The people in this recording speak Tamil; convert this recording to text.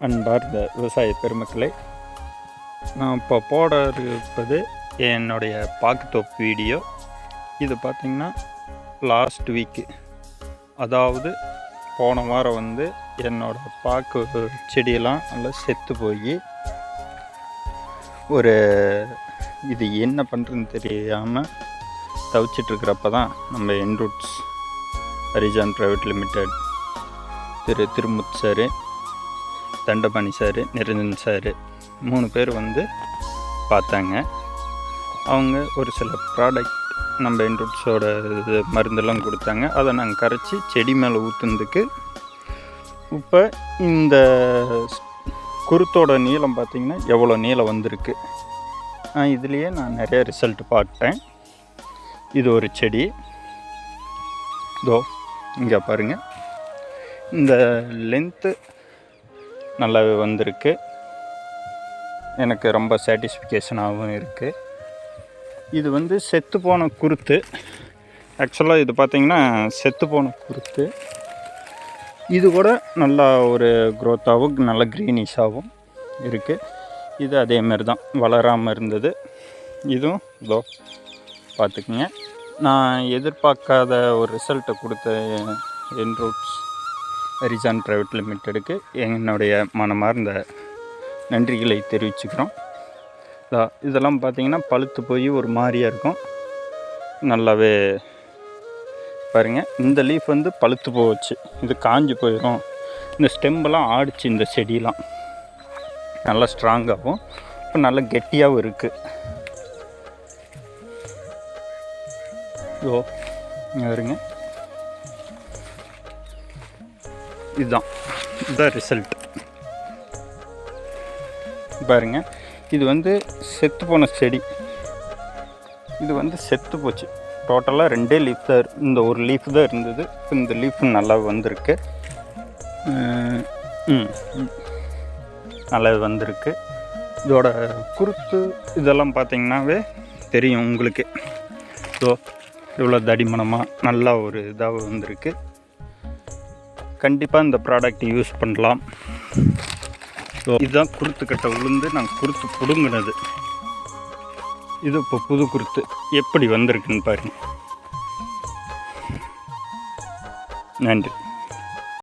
அன்பார்ந்த விவசாய பெருமக்களை நான் இப்போ போட இருப்பது என்னுடைய பாக்குத்தோப்பு வீடியோ. இது பார்த்திங்கன்னா லாஸ்ட் வீக்கு அதாவது போன வாரம் வந்து என்னோடய பாக்கு செடியெல்லாம் நல்லா செத்து போய் ஒரு இது என்ன பண்ணுறதுன்னு தெரியாமல் தவிச்சிட்ருக்கிறப்ப தான் நம்ம என்ரூட்ஸ் ஹரிஜான் ப்ரைவேட் லிமிடெட் திரு திருமுத் sir Thandapani sir Niranjan sir மூணு பேர் வந்து பார்த்தாங்க. அவங்க ஒரு சில ப்ராடக்ட் நம்ம என்ரூட்ஸோட இது மருந்தெல்லாம் கொடுத்தாங்க. அதை நாங்கள் கரைச்சி செடி மேலே ஊற்றுனதுக்கு இப்போ இந்த குருத்தோட நீளம் பார்த்திங்கன்னா எவ்வளோ நீளம் வந்திருக்கு? இதுலேயே நான் நிறைய ரிசல்ட் பார்த்தேன். இது ஒரு செடி. இதோ இங்கே பாருங்கள் இந்த லென்த்து நல்லாவே வந்திருக்கு. எனக்கு ரொம்ப சாட்டிஸ்ஃபிகேஷனாகவும் இருக்குது இது வந்து செத்து போன குருத்து. ஆக்சுவலாக இது பார்த்திங்கன்னா செத்து போன குருத்து. இது கூட நல்லா ஒரு க்ரோத்தாகவும் நல்ல க்ரீனிஷாகவும் இருக்குது இது அதேமாரி தான் வளராமல் இருந்தது. இதுவும் இதோ பார்த்துக்குங்க நான் எதிர்பார்க்காத ஒரு ரிசல்ட்டை கொடுத்த eh, என்ரூட்ஸ் ஹரிசான் ப்ரைவேட் லிமிட்டெடுக்கு என்னுடைய மனமார்ந்த நன்றிகளை தெரிவிச்சுக்கிறோம். இதெல்லாம் பார்த்தீங்கன்னா பழுத்து போய் ஒரு மாதிரியாக இருக்கும். நல்லாவே பாருங்க இந்த லீஃப் வந்து பழுத்து போச்சு. இது காஞ்சி போயிடும் இந்த ஸ்டெம்பெல்லாம் ஆடிச்சு இந்த செடியெலாம் நல்லா ஸ்ட்ராங்காகவும் இப்போ நல்லா கெட்டியாகவும் இருக்குது ஓ வருங்க இதுதான். இதுதான் ரிசல்ட் பாருங்கள் இது வந்து செத்து போன செடி. இது வந்து செத்து போச்சு. டோட்டலாக ரெண்டே லீஃப் தான் இந்த ஒரு லீஃப் தான் இருந்தது. இந்த லீஃப் நல்லா வந்திருக்கு. நல்லா வந்திருக்கு. இதோட குருத்து இதெல்லாம் பார்த்தீங்கன்னாவே தெரியும் உங்களுக்கு. ஸோ இவ்வளோ தடிமனமாக நல்லா ஒரு இதாக வந்திருக்கு. கண்டிப்பாக இந்த ப்ராடக்ட் யூஸ் பண்ணலாம். ஸோ இதுதான் குருத்துக்கட்டை உளுந்து. நான் குருத்து பிடுங்கினது. இது இப்போ புது குருத்து. எப்படி வந்திருக்குன்னு பாருங்க. நன்றி.